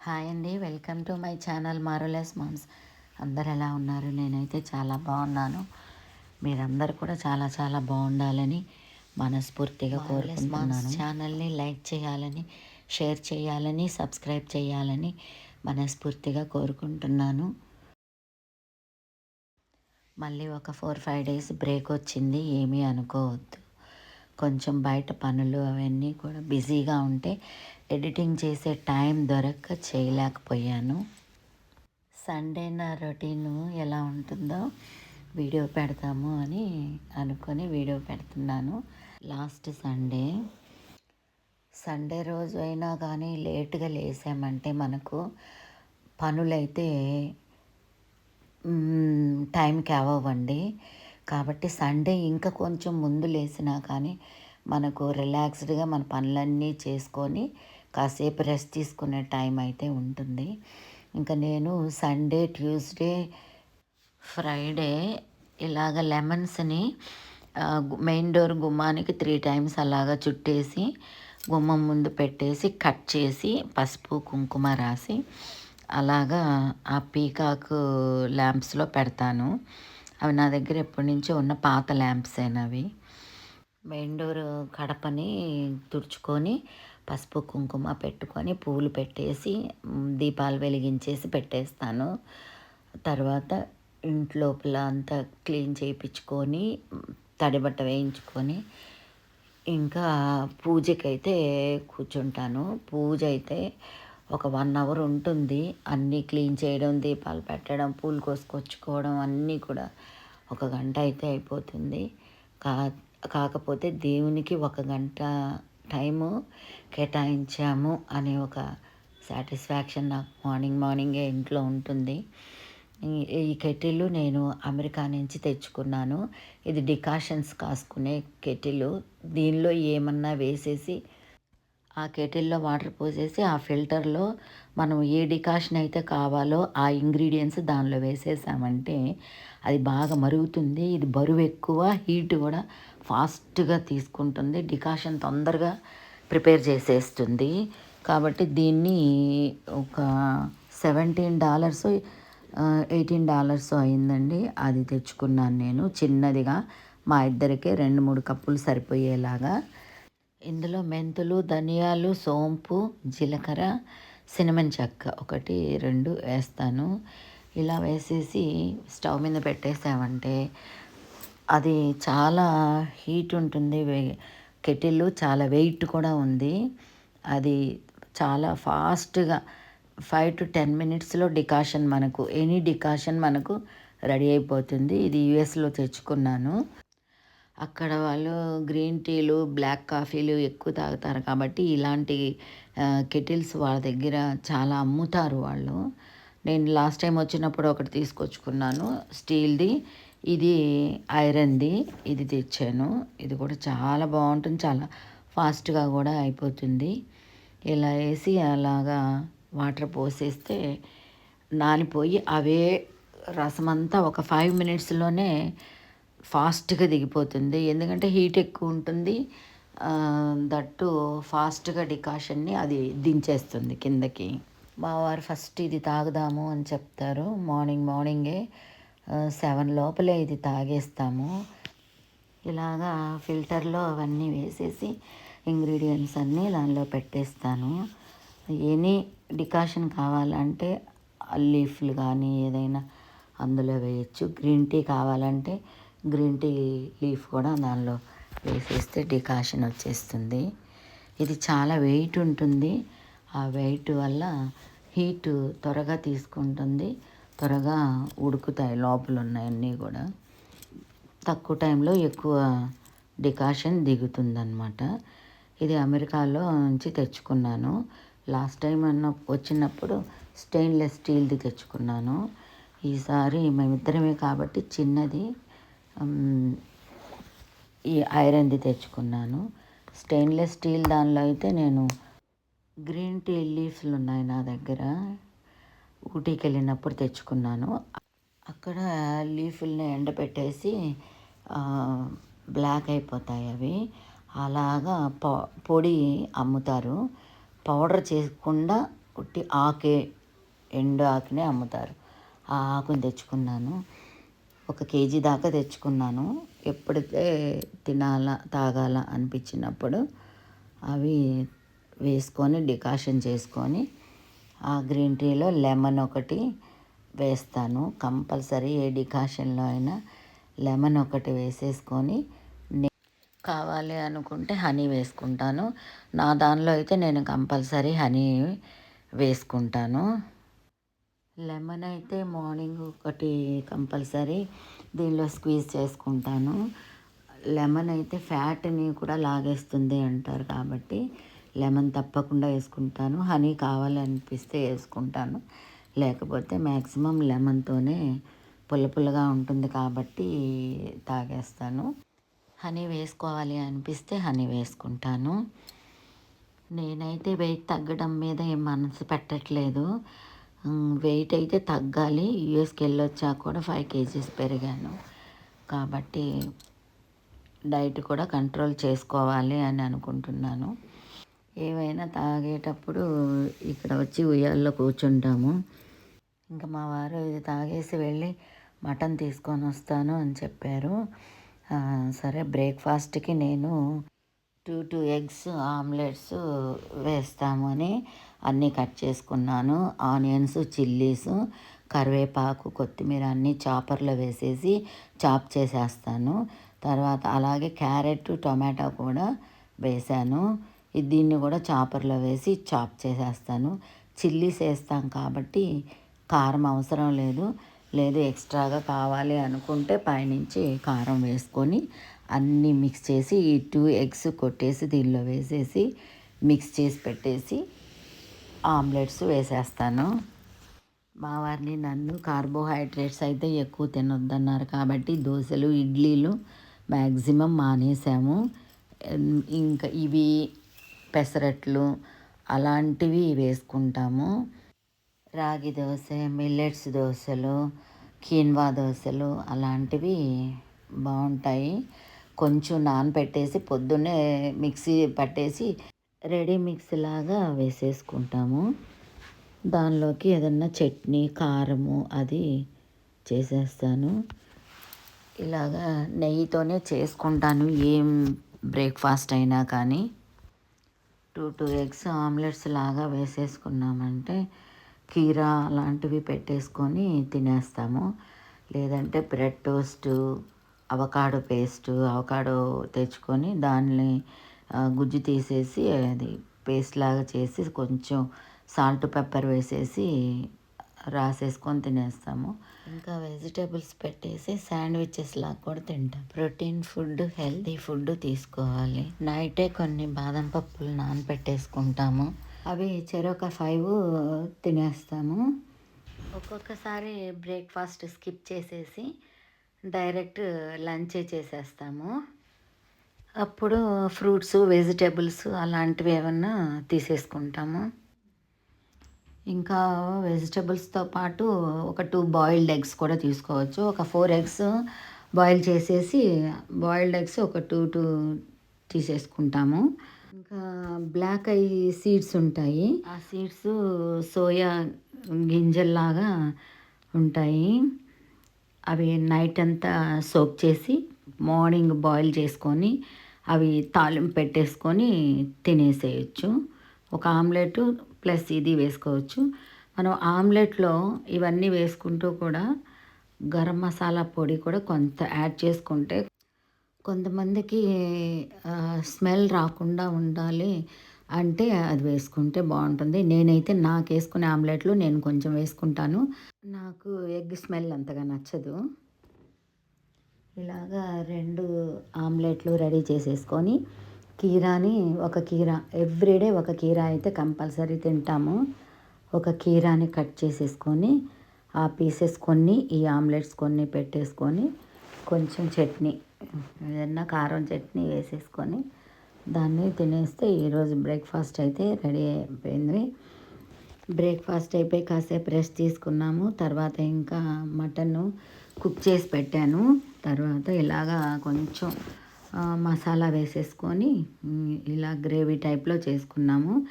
Hi అండి. Welcome to my channel marvellous moms. అందరు ఎలా ఉన్నారు? నేనైతే చాలా బాగున్నాను. మీరందరూ కూడా చాలా చాలా బాగుండాలని మనస్ఫూర్తిగా కోరుకుంటున్నాను. ఛానల్ని లైక్ చేయాలని షేర్ చేయాలని సబ్స్క్రైబ్ చేయాలని మనస్ఫూర్తిగా కోరుకుంటున్నాను. మళ్ళీ ఒక ఫోర్ ఫైవ్ డేస్ బ్రేక్ వచ్చింది. ఏమీ అనుకోవద్దు. కొంచెం బయట పనులు అవన్నీ కూడా బిజీగా ఉంటే ఎడిటింగ్ చేసే టైం దొరక్క చేయలేకపోయాను. సండే నా రొటీను ఎలా ఉంటుందో వీడియో పెడతాము అని అనుకొని వీడియో పెడుతున్నాను. Last Sunday. సండే రోజు అయినా కానీ లేట్గా లేసామంటే మనకు పనులైతే టైంకి అవ్వండి కాబట్టి సండే ఇంకా కొంచెం ముందు లేసినా కానీ మనకు రిలాక్స్డ్గా మన పనులన్నీ చేసుకొని కాసేపు రెస్ట్ తీసుకునే టైం అయితే ఉంటుంది. ఇంకా నేను సండే ట్యూస్డే ఫ్రైడే ఇలాగ లెమన్స్ని మెయిన్ డోర్ గుమ్మానికి త్రీ టైమ్స్ అలాగా చుట్టేసి గుమ్మం ముందు పెట్టేసి కట్ చేసి పసుపు కుంకుమ రాసి అలాగా ఆ పీకాక్ ల్యాంప్స్లో పెడతాను. అవి నా దగ్గర ఎప్పటి నుంచో ఉన్న పాత ల్యాంప్స్ అవి మెయిన్ డోర్ కడపని తుడుచుకొని పసుపు కుంకుమ పెట్టుకొని పువ్వులు పెట్టేసి దీపాలు వెలిగించేసి పెట్టేస్తాను. తర్వాత ఇంట్లోపల అంతా క్లీన్ చేయించుకొని తడిబట్ట వేయించుకొని ఇంకా పూజకైతే కూర్చుంటాను. పూజ అయితే ఒక వన్ అవర్ ఉంటుంది. అన్నీ క్లీన్ చేయడం దీపాలు పెట్టడం పూలు కోసుకొచ్చుకోవడం అన్నీ కూడా ఒక గంట అయితే అయిపోతుంది. కా కాకపోతే దేవునికి ఒక గంట టైము కేటాయించాము అనే ఒక సాటిస్ఫాక్షన్ నాకు మార్నింగ్ మార్నింగే ఇంట్లో ఉంటుంది. ఈ- కెటిల్ నేను అమెరికా నుంచి తెచ్చుకున్నాను. ఇది డికాషన్స్ కాసుకునే కెటిల్ దీనిలో ఏమన్నా వేసేసి ఆ కెటిల్లో వాటర్ పోసేసి ఆ ఫిల్టర్లో మనం ఏ డికాషన్ అయితే కావాలో ఆ ఇంగ్రీడియంట్స్ దానిలో వేసేసామంటే అది బాగా మరుగుతుంది. ఇది బరువు ఎక్కువ హీట్ కూడా ఫాస్ట్గా తీసుకుంటుంది. డికాషన్ తొందరగా ప్రిపేర్ చేసేస్తుంది. కాబట్టి దీన్ని ఒక సెవెంటీన్ డాలర్స్ ఎయిటీన్ డాలర్స్ అయిందండి. అది తెచ్చుకున్నాను నేను. చిన్నదిగా మా ఇద్దరికి రెండు మూడు కప్పులు సరిపోయేలాగా. ఇందులో మెంతులు ధనియాలు సోంపు జీలకర్ర సినమన్ చెక్క ఒకటి రెండు వేస్తాను. ఇలా వేసేసి స్టవ్ మీద పెట్టేసామంటే అది చాలా హీట్ ఉంటుంది. కెటిల్ చాలా వెయిట్ కూడా ఉంది. అది చాలా ఫాస్ట్గా ఫైవ్ టు టెన్ మినిట్స్లో డికాషన్ మనకు ఎనీ డికాషన్ మనకు రెడీ అయిపోతుంది. ఇది యుఎస్లో తెచ్చుకున్నాను. అక్కడ వాళ్ళు గ్రీన్ టీలు బ్లాక్ కాఫీలు ఎక్కువ తాగుతారు కాబట్టి ఇలాంటి కెటిల్స్ వాళ్ళ దగ్గర చాలా అమ్ముతారు వాళ్ళు. నేను లాస్ట్ టైం వచ్చినప్పుడు ఒకటి తీసుకొచ్చుకున్నాను. స్టీల్ది. ఇది ఐరన్ది. ఇది తెచ్చాను. ఇది కూడా చాలా బాగుంటుంది. చాలా ఫాస్ట్గా కూడా అయిపోతుంది. ఇలా వేసి అలాగా వాటర్ పోసేస్తే నానిపోయి అవే రసమంతా ఒక ఫైవ్ మినిట్స్లోనే ఫాస్ట్గా దిగిపోతుంది. ఎందుకంటే హీట్ ఎక్కువ ఉంటుంది. దట్టు ఫాస్ట్గా డికాషన్ని అది దించేస్తుంది కిందకి. మా వారు ఫస్ట్ ఇది తాగుదాము అని చెప్తారు. మార్నింగ్ మార్నింగే సెవెన్ లోపలే ఇది తాగేస్తాము. ఇలాగా ఫిల్టర్లో అవన్నీ వేసేసి ఇంగ్రీడియంట్స్ అన్నీ దానిలో పెట్టేస్తాను. ఎనీ డికాషన్ కావాలంటే లీఫ్లు కానీ ఏదైనా అందులో వేయచ్చు. గ్రీన్ టీ కావాలంటే గ్రీన్ టీ లీఫ్ కూడా దానిలో వేసేస్తే డికాషన్ వచ్చేస్తుంది. ఇది చాలా వెయిట్ ఉంటుంది. ఆ వెయిట్ వల్ల హీట్ త్వరగా తీసుకుంటుంది. త్వరగా ఉడుకుతాయి లోపల ఉన్నాయన్నీ కూడా. తక్కువ టైంలో ఎక్కువ డికాషన్ దిగుతుందన్నమాట. ఇది అమెరికాలో నుంచి తెచ్చుకున్నాను. లాస్ట్ టైం అన్న వచ్చినప్పుడు స్టెయిన్లెస్ స్టీల్ది తెచ్చుకున్నాను. ఈసారి మేమిద్దరమే కాబట్టి చిన్నది ఈ ఐరన్ది తెచ్చుకున్నాను. స్టెయిన్లెస్ స్టీల్ దానిలో అయితే నేను గ్రీన్ టీ లీఫ్లు ఉన్నాయి నా దగ్గర. ఊటీకి వెళ్ళినప్పుడు తెచ్చుకున్నాను. అక్కడ లీఫ్లని ఎండబెట్టేసి బ్లాక్ అయిపోతాయి అవి. అలాగా పొడి అమ్ముతారు. పౌడర్ చేయకుండా ఉట్టి ఆకే ఎండు ఆకునే అమ్ముతారు. ఆ ఆకుని తెచ్చుకున్నాను. ఒక కేజీ దాకా తెచ్చుకున్నాను. ఎప్పుడైతే తినాలా తాగాల అనిపించినప్పుడు అవి వేసుకొని డికాషన్ చేసుకొని ఆ గ్రీన్ టీలో లెమన్ ఒకటి వేస్తాను. కంపల్సరీ ఏ డికాషన్లో అయినా లెమన్ ఒకటి వేసేసుకొని కావాలి అనుకుంటే హనీ వేసుకుంటాను. నా దానిలో అయితే నేను కంపల్సరీ హనీ వేసుకుంటాను. లెమన్ అయితే మార్నింగ్ ఒకటి కంపల్సరీ దీనిలో స్క్వీజ్ చేసుకుంటాను. లెమన్ అయితే ఫ్యాట్ని కూడా లాగేస్తుంది అంటారు కాబట్టి లెమన్ తప్పకుండా వేసుకుంటాను. హనీ కావాలనిపిస్తే వేసుకుంటాను. లేకపోతే మ్యాక్సిమం లెమన్తోనే పుల్ల పుల్లగా ఉంటుంది కాబట్టి తాగేస్తాను. హనీ వేసుకోవాలి అనిపిస్తే హనీ వేసుకుంటాను. నేనైతే వెయిట్ తగ్గడం మీద ఏం మనసు పెట్టట్లేదు. వెయిట్ అయితే తగ్గాలి. యూఎస్కి వెళ్ళొచ్చా కూడా ఫైవ్ కేజీస్ పెరిగాను. కాబట్టి డైట్ కూడా కంట్రోల్ చేసుకోవాలి అని అనుకుంటున్నాను. ఏవైనా తాగేటప్పుడు ఇక్కడ వచ్చి ఉయ్యాల్లో కూర్చుంటాము. ఇంకా మా వారు ఇది తాగేసి వెళ్ళి మటన్ తీసుకొని వస్తాను అని చెప్పారు. సరే బ్రేక్ఫాస్ట్కి నేను టూ టూ ఎగ్స్ ఆమ్లెట్స్ వేస్తామని అన్నీ కట్ చేసుకున్నాను. ఆనియన్స్ చిల్లీస్ కరివేపాకు కొత్తిమీర అన్నీ చాపర్లో వేసేసి చాప్ చేసేస్తాను. తర్వాత అలాగే క్యారెట్ టొమాటో కూడా వేసాను. దీన్ని కూడా చాపర్లో వేసి చాప్ చేసేస్తాను. చిల్లీస్ వేస్తాం కాబట్టి కారం అవసరం లేదు. లేదు ఎక్స్ట్రాగా కావాలి అనుకుంటే పైనుంచి కారం వేసుకొని అన్నీ మిక్స్ చేసి ఈ టూ ఎగ్స్ కొట్టేసి దీనిలో వేసేసి మిక్స్ చేసి పెట్టేసి ఆమ్లెట్స్ వేసేస్తాను. మా వారిని నన్ను కార్బోహైడ్రేట్స్ అయితే ఎక్కువ తినొద్దన్నారు కాబట్టి దోశలు ఇడ్లీలు మ్యాక్సిమం మానేసాము. ఇంకా ఇవి పెసరట్లు అలాంటివి వేసుకుంటాము. రాగి దోశ మిల్లెట్స్ దోశలు కీన్వా దోశలు అలాంటివి బాగుంటాయి. కొంచెం నానపెట్టేసి పొద్దున్నే మిక్సీ పట్టేసి రెడీ మిక్స్ లాగా వేసేసుకుంటాము. దానిలోకి ఏదన్నా చట్నీ కారము అది చేసేస్తాను. ఇలాగా నెయ్యితోనే చేసుకుంటాను. ఏం బ్రేక్ఫాస్ట్ అయినా కానీ. టూ టూ ఎగ్స్ ఆమ్లెట్స్ లాగా వేసేసుకున్నామంటే కీరా అలాంటివి పెట్టేసుకొని తినేస్తాము. లేదంటే bread toast avocado paste avocado తెచ్చుకొని దాన్ని గుజ్జు తీసేసి అది పేస్ట్ లాగా చేసి కొంచెం సాల్ట్ పెప్పర్ వేసేసి రాసేసుకొని తినేస్తాము. ఇంకా వెజిటేబుల్స్ పెట్టేసి శాండ్విచెస్ లాగా కూడా తింటాం. ప్రోటీన్ ఫుడ్ హెల్తీ ఫుడ్ తీసుకోవాలి. నైటే కొన్ని బాదం పప్పులు నానపెట్టేసుకుంటాము. అవి చెరొక ఫైవ్ తినేస్తాము. ఒక్కొక్కసారి బ్రేక్ఫాస్ట్ స్కిప్ చేసేసి డైరెక్ట్ లంచే చేసేస్తాము. అప్పుడు ఫ్రూట్స్ వెజిటేబుల్స్ అలాంటివి ఏమన్నా తీసేసుకుంటాము. ఇంకా వెజిటేబుల్స్తో పాటు ఒక టూ బాయిల్డ్ ఎగ్స్ కూడా తీసుకోవచ్చు. ఒక ఫోర్ ఎగ్స్ బాయిల్ చేసేసి బాయిల్డ్ ఎగ్స్ ఒక టూ టూ తీసేసుకుంటాము. ఇంకా బ్లాక్ ఐ సీడ్స్ ఉంటాయి. ఆ సీడ్స్ సోయా గింజల్లాగా ఉంటాయి. అవి నైట్ అంతా సోప్ చేసి మార్నింగ్ బాయిల్ చేసుకొని అవి తాలింపు పెట్టేసుకొని తినేసేయచ్చు. ఒక ఆమ్లెట్ ప్లస్ ఇది వేసుకోవచ్చు. మనం ఆమ్లెట్లో ఇవన్నీ వేసుకుంటూ కూడా గరం మసాలా పొడి కూడా కొంత యాడ్ చేసుకుంటే కొంతమందికి స్మెల్ రాకుండా ఉండాలి అంటే అది వేసుకుంటే బాగుంటుంది. నేనైతే నాకు వేసుకునే ఆమ్లెట్లు నేను కొంచెం వేసుకుంటాను. నాకు ఎగ్ స్మెల్ అంతగా నచ్చదు. ఇలాగా రెండు ఆమ్లెట్లు రెడీ చేసేసుకొని కీరాని ఒక కీర. ఎవ్రీడే ఒక కీర అయితే కంపల్సరీ తింటాము. ఒక కీరాని కట్ చేసేసుకొని ఆ పీసెస్ కొన్ని ఈ ఆమ్లెట్స్ కొన్ని పెట్టేసుకొని కొంచెం చట్నీ ఏదన్నా కారం చట్నీ వేసేసుకొని దాన్ని తినేస్తే ఈరోజు బ్రేక్ఫాస్ట్ అయితే రెడీ అయిపోయింది. బ్రేక్ఫాస్ట్ అయిపోయి కాసేపు రెస్ట్ తీసుకున్నాము. తర్వాత ఇంకా మటన్ కుక్ చేసి పెట్టాను. తర్వాత ఇలాగా కొంచెం మసాలా వేసేసుకొని ఇలా గ్రేవీ టైప్లో చేసుకున్నాము.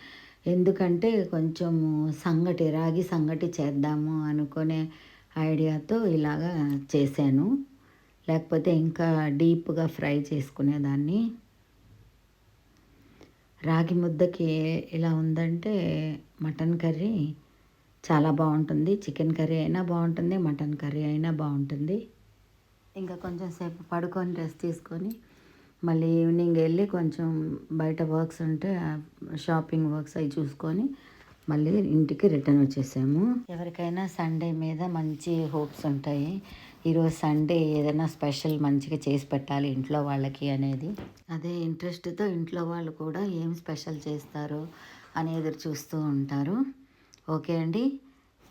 ఎందుకంటే కొంచెం సంగటి రాగి సంగటి చేద్దాము అనుకునే ఐడియాతో ఇలాగా చేశాను. లేకపోతే ఇంకా డీప్గా ఫ్రై చేసుకునేదాన్ని. రాగి ముద్దకి ఇలా ఉందంటే మటన్ కర్రీ చాలా బాగుంటుంది. చికెన్ కర్రీ అయినా బాగుంటుంది మటన్ కర్రీ అయినా బాగుంటుంది. ఇంకా కొంచెం సేపు పడుకొని రెస్ట్ తీసుకొని మళ్ళీ ఈవినింగ్ వెళ్ళి కొంచెం బయట వర్క్స్ ఉంటే షాపింగ్ వర్క్స్ అవి చూసుకొని మళ్ళీ ఇంటికి రిటర్న్ వచ్చేసాము. ఎవరికైనా సండే మీద మంచి హోప్స్ ఉంటాయి. ఈరోజు సండే ఏదైనా స్పెషల్ మంచిగా చేసి పెట్టాలి ఇంట్లో వాళ్ళకి అనేది. అదే ఇంట్రెస్ట్తో ఇంట్లో వాళ్ళు కూడా ఏం స్పెషల్ చేస్తారు అని ఎదురు చూస్తూ ఉంటారు. ఓకే అండి.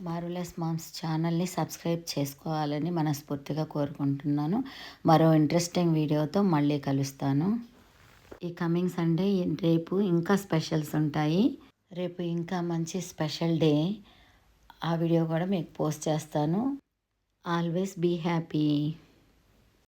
మారులెస్ మామ్స్ ఛానల్ని సబ్స్క్రైబ్ చేసుకోవాలని మనస్ఫూర్తిగా కోరుకుంటున్నాను. మరో ఇంట్రెస్టింగ్ వీడియోతో మళ్ళీ కలుస్తాను. ఈ కమింగ్ సండే రేపు ఇంకా స్పెషల్స్ ఉంటాయి. రేపు ఇంకా మంచి స్పెషల్ డే ఆ వీడియో కూడా మీకు పోస్ట్ చేస్తాను. Always be happy